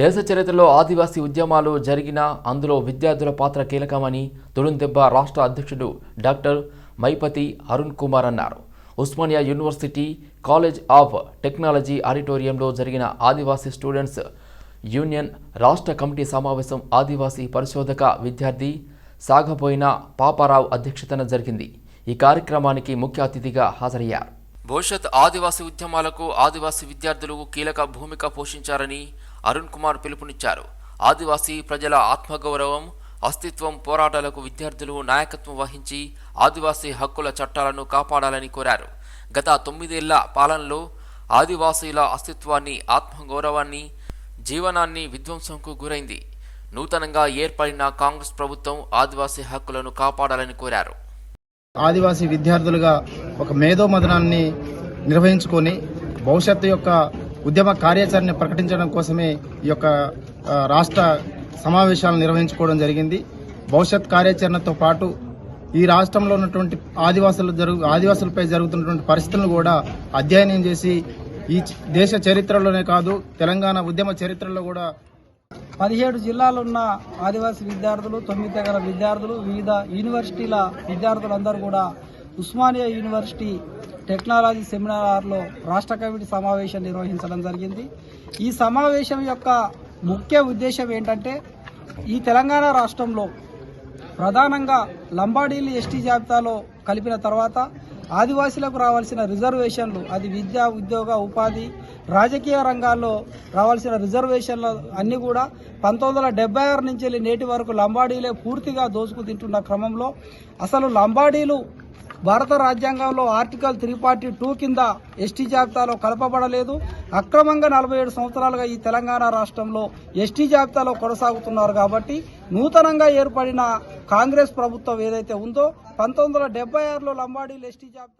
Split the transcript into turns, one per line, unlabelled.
దేశ చరిత్రలో ఆదివాసీ ఉద్యమాలు జరిగిన అందులో విద్యార్థుల పాత్ర కీలకమని తుడుందెబ్బ రాష్ట్ర అధ్యక్షుడు డాక్టర్ మైపతి అరుణ్ కుమార్ అన్నారు. Osmania university college of technology ఆడిటోరియంలో జరిగిన ఆదివాసీ స్టూడెంట్స్ యూనియన్ రాష్ట్ర కమిటీ సమావేశం ఆదివాసీ పరిశోధక విద్యార్థి సాగబోయిన పాపారావు అధ్యక్షతన జరిగింది. ఈ కార్యక్రమానికి ముఖ్య అతిథిగా హాజరయ్యారు. భవిష్యత్ ఆదివాసీ ఉద్యమాలకు ఆదివాసీ విద్యార్థులు కీలక భూమిక పోషించారని అరుణ్ కుమార్ పిలుపునిచ్చారు. ఆదివాసీ ప్రజల ఆత్మగౌరవం అస్తిత్వం పోరాటాలకు విద్యార్థులు నాయకత్వం వహించి ఆదివాసీ హక్కుల చట్టాలను కాపాడాలని కోరారు. గత తొమ్మిదేళ్ళ పాలనలో ఆదివాసీల అస్తిత్వాన్ని ఆత్మగౌరవాన్ని జీవనాన్ని విధ్వంసంకు గురైంది. నూతనంగా ఏర్పడిన కాంగ్రెస్ ప్రభుత్వం ఆదివాసీ హక్కులను కాపాడాలని కోరారు.
ఆదివాసీ విద్యార్థులుగా ఒక మేధో మదనాన్ని నిర్వహించుకొని భవిష్యత్తు యొక్క ఉద్యమ కార్యాచరణ ప్రకటించడం కోసమే ఈ యొక్క రాష్ట్ర సమావేశాలు నిర్వహించుకోవడం జరిగింది. భవిష్యత్ కార్యాచరణతో పాటు ఈ రాష్ట్రంలో ఉన్నటువంటి ఆదివాసులు జరుగు ఆదివాసులపై జరుగుతున్నటువంటి పరిస్థితులను కూడా అధ్యయనం చేసి ఈ దేశ చరిత్రలోనే కాదు తెలంగాణ ఉద్యమ చరిత్రలో కూడా
పదిహేడు జిల్లాలున్న ఆదివాసీ విద్యార్థులు తొమ్మిది దగ్గర విద్యార్థులు వివిధ యూనివర్సిటీల విద్యార్థులందరూ కూడా ఉస్మానియా యూనివర్సిటీ టెక్నాలజీ సెమినార్లో రాష్ట్ర కమిటీ సమావేశం నిర్వహించడం జరిగింది. ఈ సమావేశం యొక్క ముఖ్య ఉద్దేశం ఏంటంటే ఈ తెలంగాణ రాష్ట్రంలో ప్రధానంగా లంబాడీలు ఎస్టీ జాబితాలో కలిపిన తర్వాత ఆదివాసీలకు రావాల్సిన రిజర్వేషన్లు అది విద్య ఉద్యోగ ఉపాధి రాజకీయ రంగాల్లో రావాల్సిన రిజర్వేషన్లు అన్నీ కూడా పంతొమ్మిది వందల ఆరు నుంచి నేటి వరకు లంబాడీలే పూర్తిగా దోసుకు తింటున్న క్రమంలో అసలు లంబాడీలు భారత రాజ్యాంగంలో ఆర్టికల్ త్రీ ఫార్టీ టూ కింద ఎస్టీ జాబితాలో కలపబడలేదు. అక్రమంగా నలభై ఏడు సంవత్సరాలుగా ఈ తెలంగాణ రాష్ట్రంలో ఎస్టీ జాబితాలో కొనసాగుతున్నారు కాబట్టి నూతనంగా ఏర్పడిన కాంగ్రెస్ ప్రభుత్వం ఏదైతే ఉందో పంతొమ్మిది వందల డెబ్బై ఆరులో లంబాడీలు ఎస్టీ జాబితా